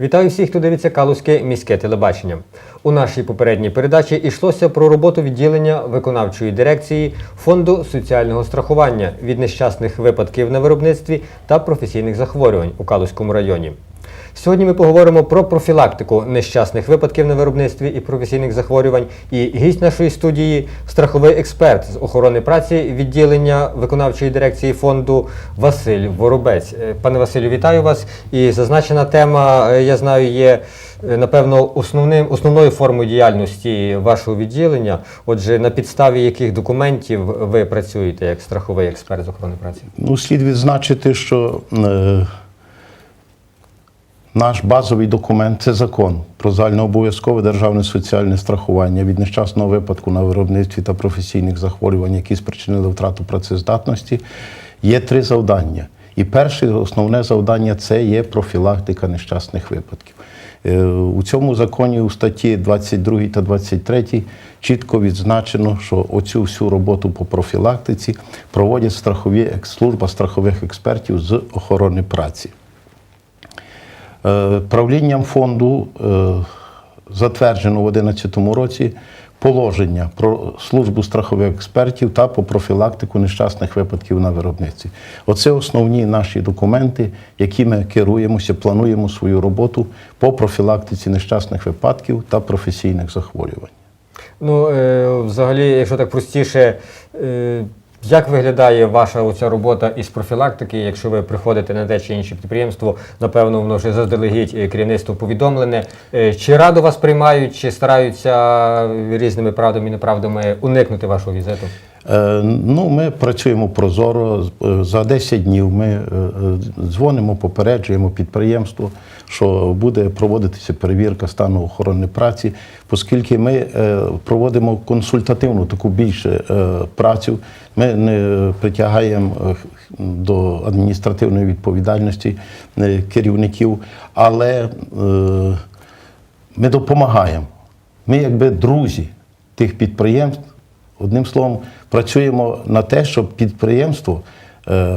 Вітаю всіх, хто дивиться Калузьке міське телебачення. У нашій попередній передачі йшлося про роботу відділення виконавчої дирекції Фонду соціального страхування від нещасних випадків на виробництві та професійних захворювань у Калузькому районі. Сьогодні ми поговоримо про профілактику нещасних випадків на виробництві і професійних захворювань. І гість нашої студії страховий експерт з охорони праці відділення виконавчої дирекції фонду Василь Воробець. Е, Пане Василю, вітаю вас. І зазначена тема, е, я знаю, є е, напевно основним основною формою діяльності вашого відділення. Отже, на підставі яких документів ви працюєте як страховий експерт з охорони праці? Ну, слід відзначити, що наш базовий документ це закон про загальнообов'язкове державне соціальне страхування від нещасного випадку на виробництві та професійних захворювань, які спричинили втрату працездатності. Є три завдання. І перше основне завдання це є профілактика нещасних випадків. Е, У цьому законі у статті 22 та 23 чітко відзначено, що оцю всю роботу по профілактиці проводять страхові служба страхових експертів з охорони праці. Е, Правлінням фонду е, затверджено в 2011 році положення про службу страхових експертів та по профілактику нещасних випадків на виробництві. Оце основні наші документи, які ми керуємося, плануємо свою роботу по профілактиці нещасних випадків та професійних захворювань. Ну, е, взагалі, якщо так простіше, як виглядає ваша оця робота із профілактики, якщо ви приходите на те чи інше підприємство, напевно, воно вже заздалегідь е, керівництво повідомлене. Е, Чи радо вас приймають, чи стараються різними правдами і неправдами уникнути вашого візиту? Е, Ну, ми працюємо прозоро. Е, За 10 днів ми е, е, дзвонимо, попереджуємо підприємство, що буде проводитися перевірка стану охорони праці, оскільки ми е, проводимо консультативну таку більше е, працю. Ми не притягаємо е, до адміністративної відповідальності керівників, але ми допомагаємо. Ми, якби друзі тих підприємств, одним словом, працюємо на те, щоб підприємство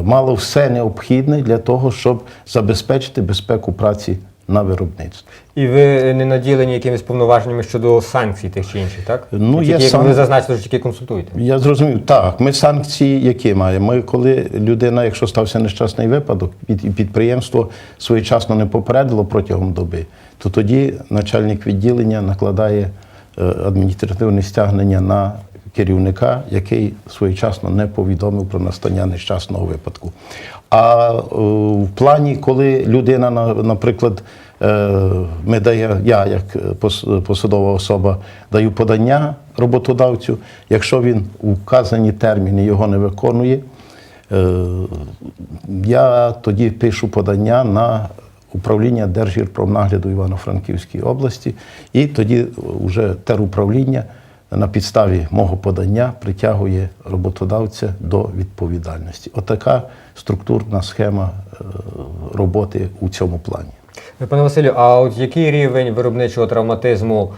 мало все необхідне для того, щоб забезпечити безпеку праці на виробництві. І ви не наділені якимись повноваженнями щодо санкцій тих чи інших, так? Ну, Ви є як сан- ви зазначили, що тільки консультуєте. Я зрозумів, так, ми санкції які маємо? Ми, коли людина, якщо стався нещасний випадок, і підприємство своєчасно не попередило протягом доби, то тоді начальник відділення накладає е, адміністративне стягнення на керівника, який своєчасно не повідомив про настання нещасного випадку. А е, в плані, коли людина, наприклад, е, ми дає, я як посадова особа даю подання роботодавцю, якщо він у вказані терміни його не виконує, е, я тоді пишу подання на управління Держгірпромнагляду Івано-Франківській області, і тоді вже теруправління на підставі мого подання притягує роботодавця до відповідальності. Отака структурна схема е, роботи у цьому плані. Пане Василю, а от який рівень виробничого травматизму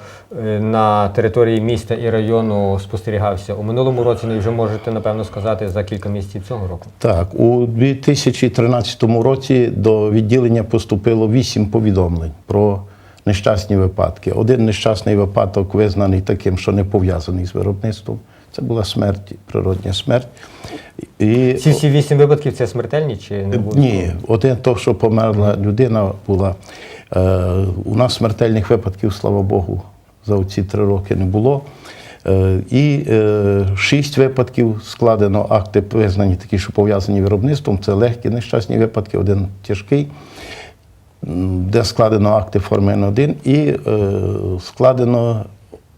е, на території міста і району спостерігався у минулому році? Ну і вже можете напевно сказати за кілька місяців цього року. Так, у 2013 році до відділення поступило вісім повідомлень про нещасні випадки. Один нещасний випадок визнаний таким, що не пов'язаний з виробництвом. Це була смерть, природня смерть. І Ці всі вісім випадків це смертельні чи не було? ні, один то, що померла людина, була. Е, у нас смертельних випадків, слава Богу, за ці три роки не було. Е, і е, шість випадків складено акти, визнані такі, що пов'язані виробництвом. Це легкі нещасні випадки, один тяжкий, де складено акти форми Н1 і е, складено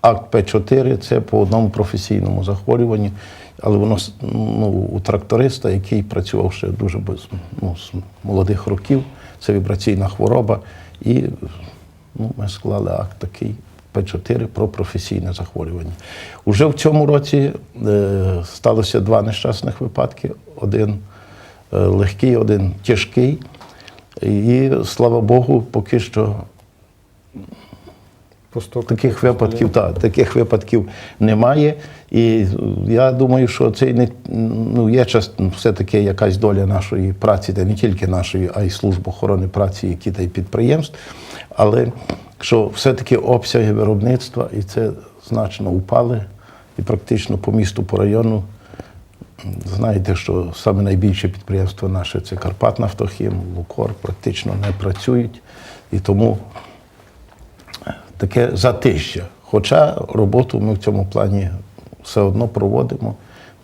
акт П4, це по одному професійному захворюванню. Але воно ну, у тракториста, який працював ще дуже без ну, з молодих років, це вібраційна хвороба. І ну, ми склали акт такий П4 про професійне захворювання. Уже в цьому році е, сталося два нещасних випадки: один е, легкий, один тяжкий. І слава Богу, поки що постукати. Таких випадків, так, таких випадків немає. І я думаю, що це не ну, є час, все-таки якась доля нашої праці, та не тільки нашої, а й служб охорони праці, які та й підприємств. Але що все-таки обсяги виробництва і це значно упали, і практично по місту, по району. Знаєте, що саме найбільше підприємство наше це Карпатнафтохім, Лукор, практично не працюють. І тому таке затища. Хоча роботу ми в цьому плані все одно проводимо.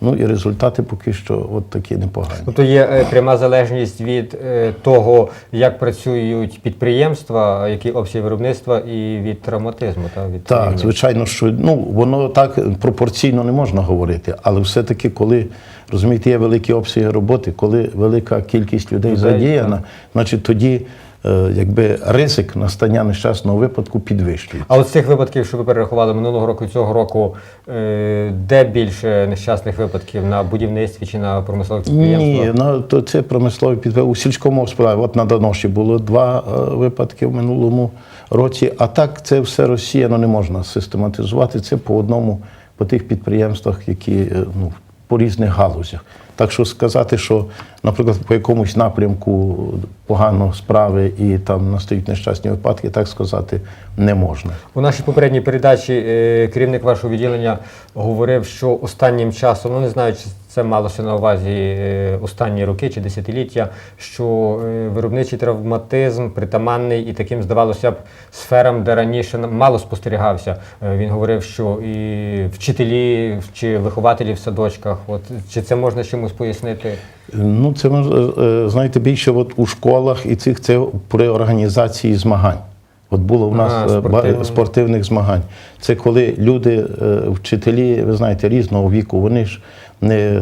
Ну і результати поки що от такі непогані. Тобто є е, пряма залежність від е, того, як працюють підприємства, які обсяги виробництва, і від травматизму, та, від Так, рівня. звичайно, що ну воно так пропорційно не можна говорити, але все-таки, коли розумієте, є великі обсяги роботи, коли велика кількість людей Людей, задіяна, так. значить тоді якби ризик настання нещасного випадку підвищується. А от з цих випадків, що ви перерахували минулого року і цього року, е, де більше нещасних випадків на будівництві чи на промислових підприємствах? Ні, ну то це промислові підприємства. У сільському господарстві, от на Доноші було два е, випадки в минулому році. А так це все розсіяно не можна систематизувати. Це по одному, по тих підприємствах, які е, ну, по різних галузях. Так що сказати, що, наприклад, по якомусь напрямку погано справи і там настають нещасні випадки, так сказати не можна. У нашій попередній передачі е, керівник вашого відділення говорив, що останнім часом, ну не знаю, чи це малося на увазі е, останні роки чи десятиліття, що е, виробничий травматизм притаманний і таким, здавалося б, сферам, де раніше мало спостерігався. Е, Він говорив, що і вчителі чи вихователі в садочках, от чи це можна чимось пояснити? Ну, це знаєте, більше от у школах і цих це при організації змагань. От було у нас А, е, спортивних. спортивних змагань. Це коли люди, е, вчителі, ви знаєте, різного віку, вони ж не е,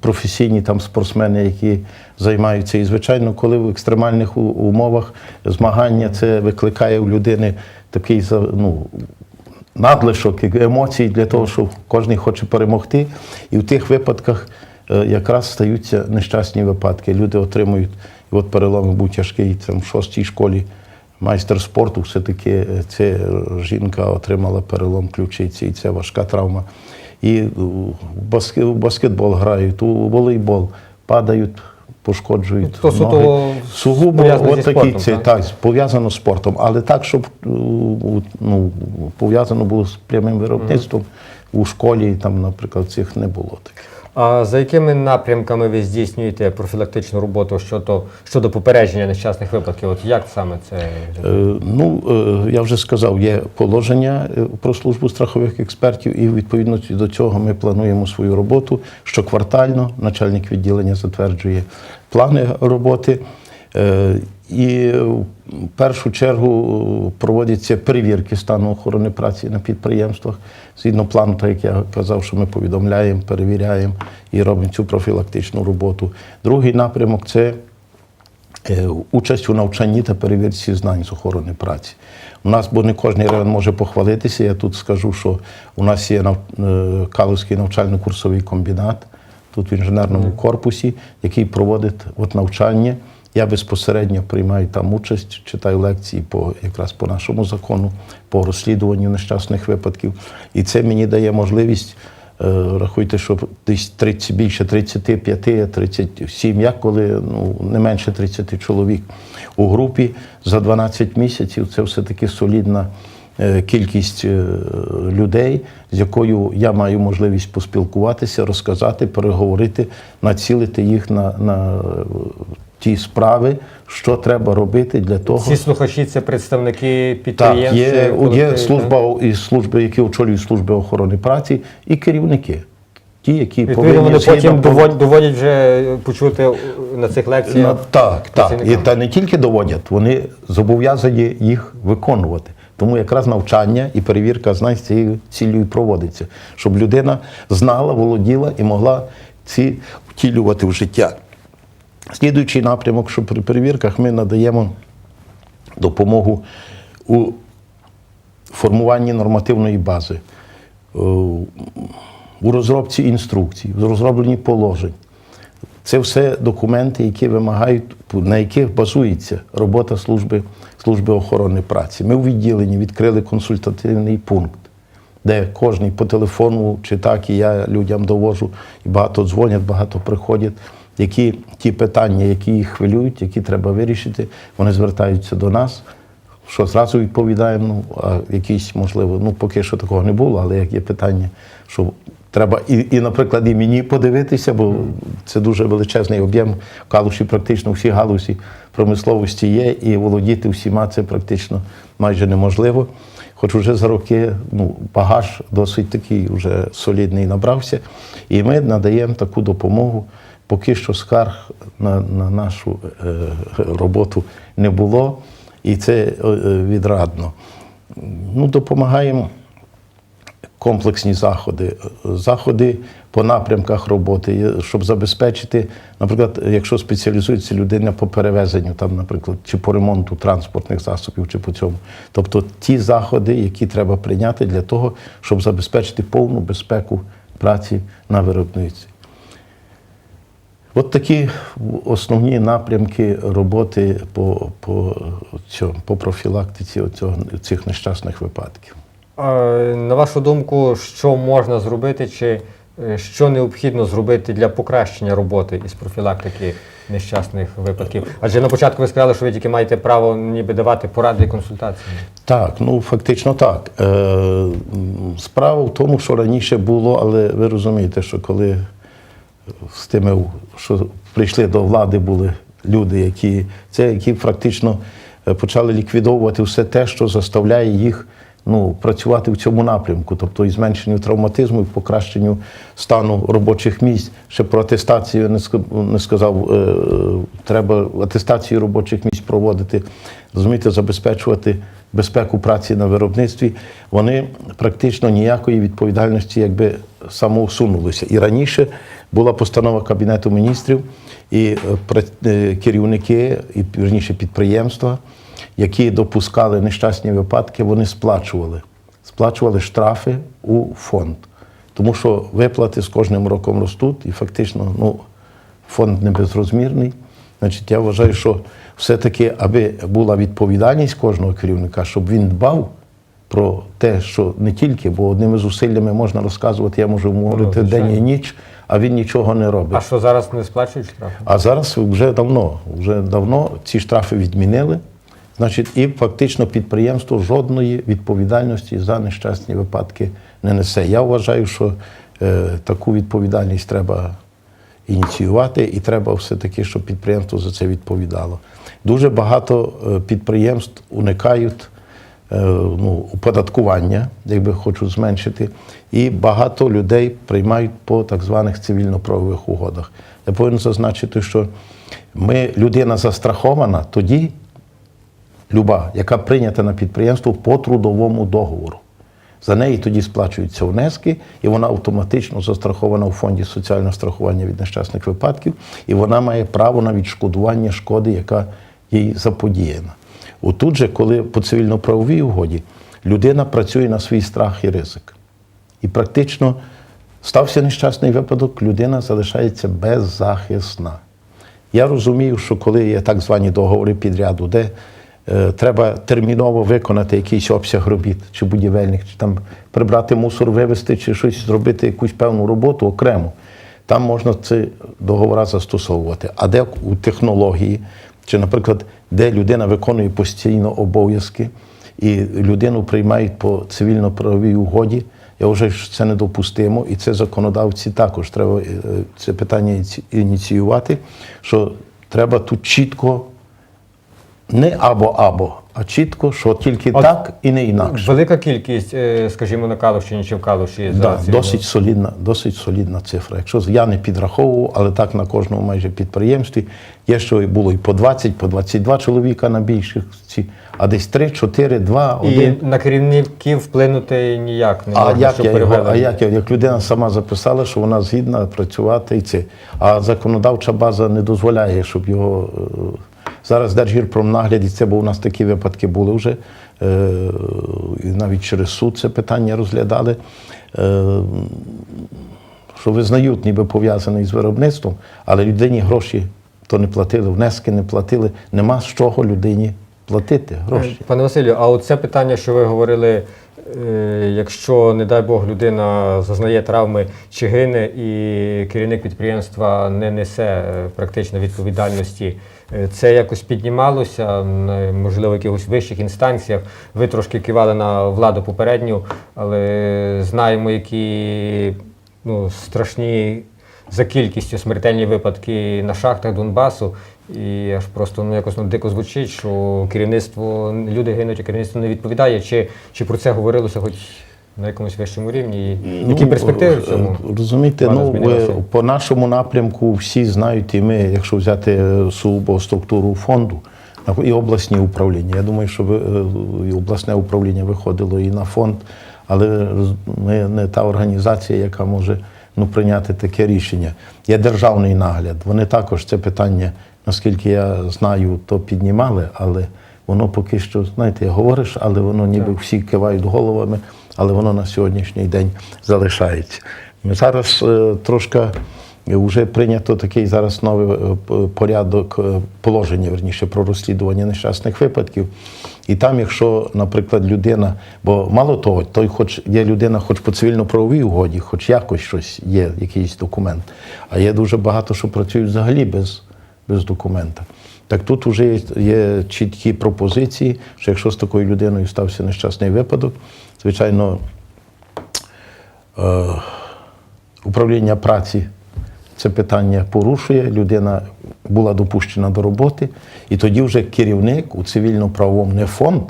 професійні там спортсмени, які займаються. І, звичайно, коли в екстремальних умовах змагання це викликає у людини такий ну, надлишок емоцій для того, що кожен хоче перемогти. І в тих випадках якраз стаються нещасні випадки. Люди отримують, і от перелом був тяжкий там, в шостій школі. Майстер спорту все-таки е, е, жінка отримала перелом ключиці, і це важка травма. І в баскетбол грають, у волейбол падають, пошкоджують. То суто ноги. Сугубо пов'язано от такі спортом, це, так? так, пов'язано з спортом, але так, щоб е, ну, пов'язано було з прямим виробництвом у школі, там, наприклад, цих не було таких. А за якими напрямками ви здійснюєте профілактичну роботу щодо, щодо попередження нещасних випадків? От як саме це? Е, Ну, е, я вже сказав, є положення е, про службу страхових експертів, і відповідно до цього ми плануємо свою роботу. Щоквартально начальник відділення затверджує плани роботи. Е, І в першу чергу проводяться перевірки стану охорони праці на підприємствах. Згідно плану, так як я казав, що ми повідомляємо, перевіряємо і робимо цю профілактичну роботу. Другий напрямок це Е, участь у навчанні та перевірці знань з охорони праці. У нас, бо не кожен район може похвалитися, я тут скажу, що у нас є е, Калузький навчально-курсовий комбінат, тут в інженерному корпусі, який проводить от навчання. Я безпосередньо приймаю там участь, читаю лекції по якраз по нашому закону, по розслідуванню нещасних випадків. І це мені дає можливість Е, Рахуйте, що десь 30, більше 35, 37, як коли ну, не менше 30 чоловік у групі за 12 місяців. Це все-таки солідна е, кількість е, людей, з якою я маю можливість поспілкуватися, розказати, переговорити, націлити їх на, на ті справи, що треба робити для того. Ці слухачі це представники Так, підприємств. є, є колективів, служба і служби, які очолюють служби охорони праці, і керівники. Ті, які Відповідно, повинні вони потім доводять, доводять вже почути на цих лекціях. Ну, так, так. І та не тільки доводять, вони зобов'язані їх виконувати. Тому якраз навчання і перевірка знань з цією цілею і проводиться, щоб людина знала, володіла і могла ці втілювати в життя. Слідуючий напрямок, що при перевірках ми надаємо допомогу у формуванні нормативної бази, е, у розробці інструкцій, в розробленні положень. Це все документи, які вимагають, на яких базується робота служби, служби охорони праці. Ми у відділенні відкрили консультативний пункт, де кожен по телефону чи так, і я людям довожу, і багато дзвонять, багато приходять. Які ті питання, які їх хвилюють, які треба вирішити, вони звертаються до нас що зразу відповідаємо, ну, а якісь, можливо, ну поки що такого не було, але як є питання, що треба і, і наприклад, і мені подивитися, бо це дуже величезний об'єм калуші, практично всі галузі промисловості є, і володіти всіма це практично майже неможливо. Хоч уже за роки ну, багаж досить такий вже солідний набрався. І ми надаємо таку допомогу. Поки що скарг на, на нашу е, роботу не було, і це е, відрадно. Ну, допомагаємо комплексні заходи, заходи по напрямках роботи, щоб забезпечити, наприклад, якщо спеціалізується людина по перевезенню, там, наприклад, чи по ремонту транспортних засобів, чи по цьому. Тобто ті заходи, які треба прийняти для того, щоб забезпечити повну безпеку праці на виробництві. От такі основні напрямки роботи по, по, цьому, по профілактиці оцього, цих нещасних випадків. На вашу думку, що можна зробити, чи е, що необхідно зробити для покращення роботи із профілактики нещасних випадків? Адже на початку ви сказали, що ви тільки маєте право ніби давати поради і консультації. Так, ну фактично так. Е, справа в тому, що раніше було, але ви розумієте, що коли з тими, що прийшли до влади, були люди, які це які практично е, почали ліквідовувати все те, що заставляє їх ну, працювати в цьому напрямку, тобто і зменшенню травматизму, і покращенню стану робочих місць. Ще про атестацію не сказав. е, Треба атестацію робочих місць проводити, розумієте, забезпечувати безпеку праці на виробництві. Вони практично ніякої відповідальності якби самоусунулися. І раніше була постанова Кабінету міністрів, і е, е, керівники, і вірніше підприємства, які допускали нещасні випадки, вони сплачували. Сплачували штрафи у фонд. Тому що виплати з кожним роком ростуть, і фактично ну, фонд не безрозмірний. Значить, я вважаю, що все-таки, аби була відповідальність кожного керівника, щоб він дбав про те, що не тільки, бо одними зусиллями можна розказувати, я можу говорити день і ніч, а він нічого не робить. А що зараз не сплачують штрафи? А зараз вже давно, вже давно ці штрафи відмінили. Значить, і фактично підприємство жодної відповідальності за нещасні випадки не несе. Я вважаю, що е, таку відповідальність треба ініціювати, і треба все-таки, щоб підприємство за це відповідало. Дуже багато е, підприємств уникають е, ну, оподаткування, якби хочуть зменшити, і багато людей приймають по так званих цивільно-правових угодах. Я повинен зазначити, що ми, людина застрахована тоді, люба, яка прийнята на підприємство по трудовому договору. За неї тоді сплачуються внески, і вона автоматично застрахована у фонді соціального страхування від нещасних випадків, і вона має право на відшкодування шкоди, яка їй заподіяна. Отут же, коли по цивільно-правовій угоді людина працює на свій страх і ризик. І практично стався нещасний випадок, людина залишається беззахисна. Я розумію, що коли є так звані договори підряду, де треба терміново виконати якийсь обсяг робіт, чи будівельних, чи там прибрати мусор, вивезти, чи щось зробити, якусь певну роботу окремо, там можна ці договори застосовувати. А де у технології, чи, наприклад, де людина виконує постійно обов'язки, і людину приймають по цивільно-правовій угоді, я вважаю, що це недопустимо, і це законодавці також треба е, це питання ініціювати, що треба тут чітко не або-або, а чітко, що тільки От так і не інакше. Велика кількість, е, скажімо, на Калущині чи в Калуші Да, зараз. досить, солідна, досить солідна цифра. Якщо я не підраховував, але так на кожному майже підприємстві є, що було і по 20, по 22 чоловіка на більших, ці, а десь 3, 4, 2, 1. І на керівників вплинути ніяк не А можна, як щоб я його, а як я, як людина сама записала, що вона згідна працювати і це. А законодавча база не дозволяє, щоб його е, зараз Держгірпромнагляді, це бо у нас такі випадки були вже. е, І навіть через суд це питання розглядали. е, що визнають, ніби пов'язаний з виробництвом, але людині гроші то не платили, внески не платили. Нема з чого людині платити гроші. Пане Василю, а оце питання, що ви говорили, е, якщо, не дай Бог, людина зазнає травми чи гине, і керівник підприємства не несе практично відповідальності, це якось піднімалося, можливо, в якихось вищих інстанціях. Ви трошки кивали на владу попередню, але знаємо, які ну, страшні за кількістю смертельні випадки на шахтах Донбасу. І аж просто ну якось ну, дико звучить, що керівництво люди гинуть, а керівництво не відповідає. Чи, чи про це говорилося хоч на якомусь вищому рівні? І які Ну, перспективи в цьому? е, Розумієте, плану ну по нашому напрямку всі знають, і ми, якщо взяти е, сугубо структуру фонду і обласні управління. Я думаю, що ви, е, і обласне управління виходило і на фонд, але роз- ми не та організація, яка може ну, прийняти таке рішення. Є державний нагляд. Вони також це питання, наскільки я знаю, то піднімали, але воно поки що, знаєте, говориш, але воно ніби всі кивають головами, але воно на сьогоднішній день залишається. Зараз е, трошки вже прийнято такий зараз новий е, порядок е, положення, верніше, про розслідування нещасних випадків. І там, якщо, наприклад, людина, бо мало того, той, хоч є людина, хоч по цивільно-правовій угоді, хоч якось щось є, якийсь документ, а є дуже багато, що працюють взагалі без, без документа. Так тут вже є чіткі пропозиції, що якщо з такою людиною стався нещасний випадок, звичайно, е, управління праці це питання порушує, людина була допущена до роботи, і тоді вже керівник у цивільно-правовому не фонд,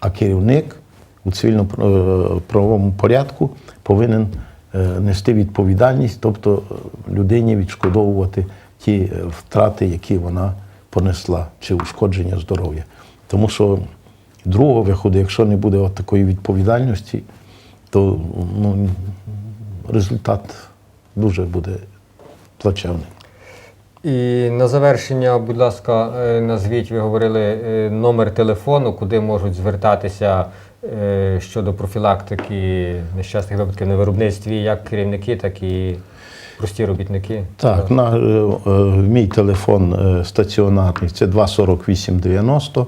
а керівник у цивільно-правовому порядку повинен е, нести відповідальність, тобто е, людині відшкодовувати ті втрати, які вона понесла, чи ушкодження здоров'я. Тому що другого виходу, якщо не буде от такої відповідальності, то ну, результат дуже буде плачевний. І на завершення, будь ласка, е, назвіть, ви говорили е, номер телефону, куди можуть звертатися е, щодо профілактики нещасних випадків на виробництві, як керівники, так і прості робітники. Так, на мій телефон стаціонарний це 24890,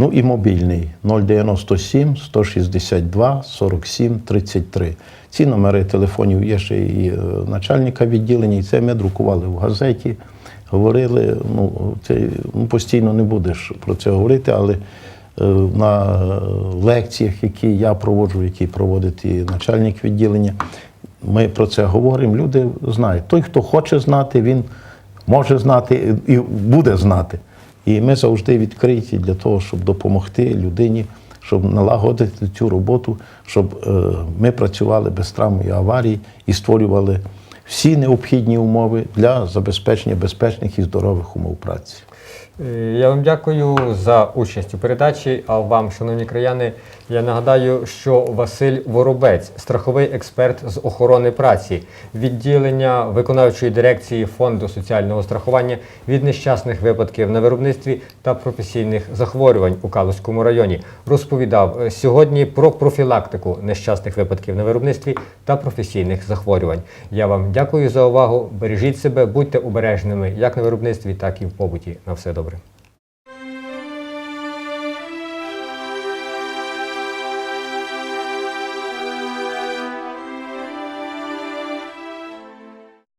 ну і мобільний 097 162 47 33. Ці номери телефонів є ще і е, начальника відділення, і це ми друкували в газеті. Говорили, ну, це ну, постійно не будеш про це говорити, але е, на е, лекціях, які я проводжу, які проводить і начальник відділення, ми про це говоримо. Люди знають. Той, хто хоче знати, він може знати і буде знати. І ми завжди відкриті для того, щоб допомогти людині, щоб налагодити цю роботу, щоб е, ми працювали без травм і аварій і створювали всі необхідні умови для забезпечення безпечних і здорових умов праці. Е, Я вам дякую за участь у передачі. А вам, шановні краяни, я нагадаю, що Василь Воробець, страховий експерт з охорони праці, відділення виконавчої дирекції фонду соціального страхування від нещасних випадків на виробництві та професійних захворювань у Калузькому районі, розповідав е, сьогодні про профілактику нещасних випадків на виробництві та професійних захворювань. Я вам дякую за увагу. Бережіть себе, будьте обережними як на виробництві, так і в побуті. На все добре.